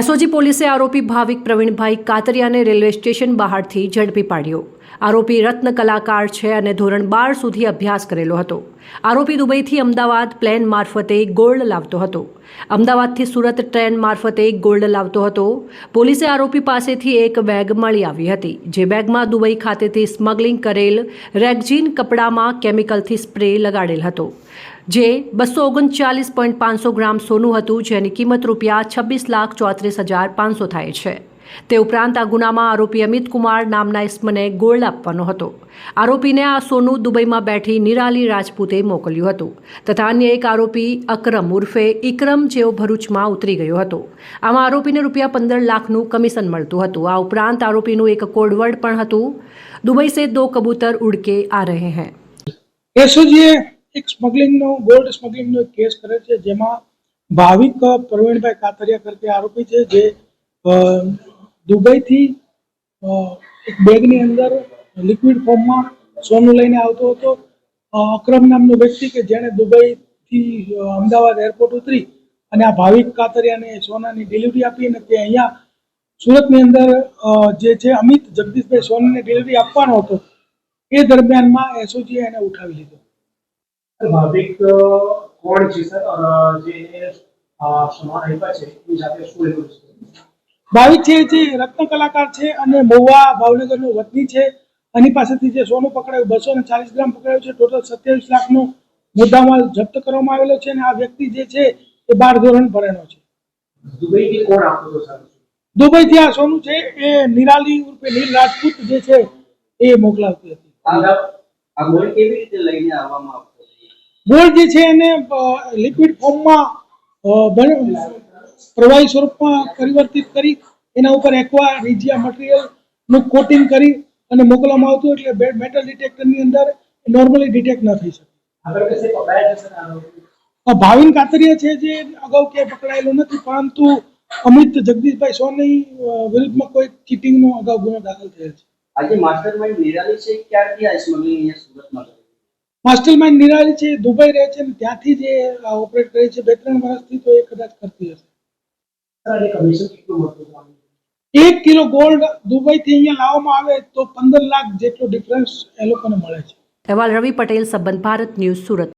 SOG પોલીસે આરોપી ભાવિક પ્રવીણભાઈ કાતરિયાને રેલવે સ્ટેશન બહારથી ઝડપી પાડ્યો. આરોપી રત્ન કલાકાર છે અને ધોરણ બાર સુધી અભ્યાસ કરેલો હતો. આરોપી દુબઈથી અમદાવાદ પ્લેન મારફતે ગોલ્ડ લાવતો હતો. અમદાવાદથી સુરત ટ્રેન મારફતે ગોલ્ડ લાવતો હતો. પોલીસે આરોપી પાસેથી એક બેગ મળી આવી હતી, જે બેગમાં દુબઈ ખાતેથી સ્મગલિંગ કરેલ રેગજીન કપડામાં કેમિકલથી સ્પ્રે લગાડેલ હતો. જે બસો ઓગણચાલીસ પોઈન્ટ પાંચસો ગ્રામ સોનું હતું, જેની કિંમત રૂપિયા છવ્વીસ લાખ ચોત્રીસ હજાર પાંચસો થાય છે. તે ઉપરાંત આ ગુનામાં આરોપી અમિત કુમાર નામના ઇસ્મને ગોલ્ડ આપવાનો હતો. આરોપીને આ સોનું દુબઈમાં બેઠી નિરાલી રાજપૂતે મોકલ્યું હતું તથા અન્ય એક આરોપી અકરમ ઉર્ફે ઇકરમ જેઓ ભરૂચમાં ઉતરી ગયો હતો. આમાં આરોપીને રૂપિયા પંદર લાખનું કમિશન મળતું હતું. આ ઉપરાંત આરોપીનું એક કોડવર્ડ પણ હતું. દુબઈ સે દો કબૂતર ઉડકે આ રહે એસઓજીએ એક સ્મગલિંગનો, ગોલ્ડ સ્મગલિંગનો એક કેસ કરે છે, જેમાં ભાવિક પ્રવીણભાઈ કાતરિયા કરતે આરોપી છે, જે દુબઈથી એક બેગની અંદર લિક્વિડ ફોર્મમાં સોનું લઈને આવતો હતો. અક્રમ નામનો વ્યક્તિ કે જેણે દુબઈથી અમદાવાદ એરપોર્ટ ઉતરી અને આ ભાવિક કાતરિયાને સોનાની ડિલિવરી આપી અને તે અહીંયા સુરતની અંદર જે છે, અમિત જગદીશભાઈ સોનાની ડિલિવરી આપવાનો હતો. એ દરમિયાનમાં એસઓજીએ એને ઉઠાવી લીધો. ભાવિક કોણ છે સર જે સમાન આપ્યા છે એ સાથે શું એવું છે? ભાવિક છે જે રત્ન કલાકાર છે અને મહુવા ભાવનગરનો વતની છે. એની પાસેથી જે સોનું પકડાયું બસો ને ચાલીસ ગ્રામ પકડાયું છે. ટોટલ સત્યાવીસ લાખનો મુદ્દામાલ જપ્ત કરવામાં આવેલો છે અને આ વ્યક્તિ જે છે એ બાર ધોરણ ભણેલો છે. દુબઈથી કોણ આપતો સર દુબઈથી આ સોનું છે એ નિરાલી ઉર્ફે નીલ રાજપૂત જે છે એ મોકલાવતી હતી. આ ગોળ કેવી રીતે લઈને આવવામાં ગોલ્ડ જે છે એને લિક્વિડ ફોર્મમાં પ્રવાહી સ્વરૂપમાં પરિવર્તિત કરી એના ઉપર એક્વા રીજિયા મટીરિયલનું કોટિંગ કરી અને મોકલવામાં આવતું એટલે મેટલ ડિટેક્ટરની અંદર નોર્મલી ડિટેક્ટ ન થઈ શકે. ભાવિન કાતરિયા છે જે અગાઉ ક્યાંય પકડાયેલો નથી પરંતુ અમિત જગદીશભાઈ સોની વિરુદ્ધમાં કોઈ ચીટિંગનો અગાઉ ગુનો દાખલ થયેલ છે. આજે માસ્ટર માઇન્ડ નિરાલી છે ક્યારથી આ સ્મગલિંગ અહીંયા સુરતમાં માસ્ટર માઇન્ડ નિરાલી છે દુબઈ રહે છે અને ત્યાંથી જે ઓપરેટ કરે છે બે ત્રણ વર્ષથી તો એ કદાચ કરતી હશે? એક કિલો ગોલ્ડ દુબઈથી અહીંયા લાવવામાં આવે તો પંદર લાખ જેટલો ડિફરન્સ એ લોકોને મળે છે. અહેવાલ રવિ પટેલ સંબંધ ભારત ન્યૂઝ સુરત.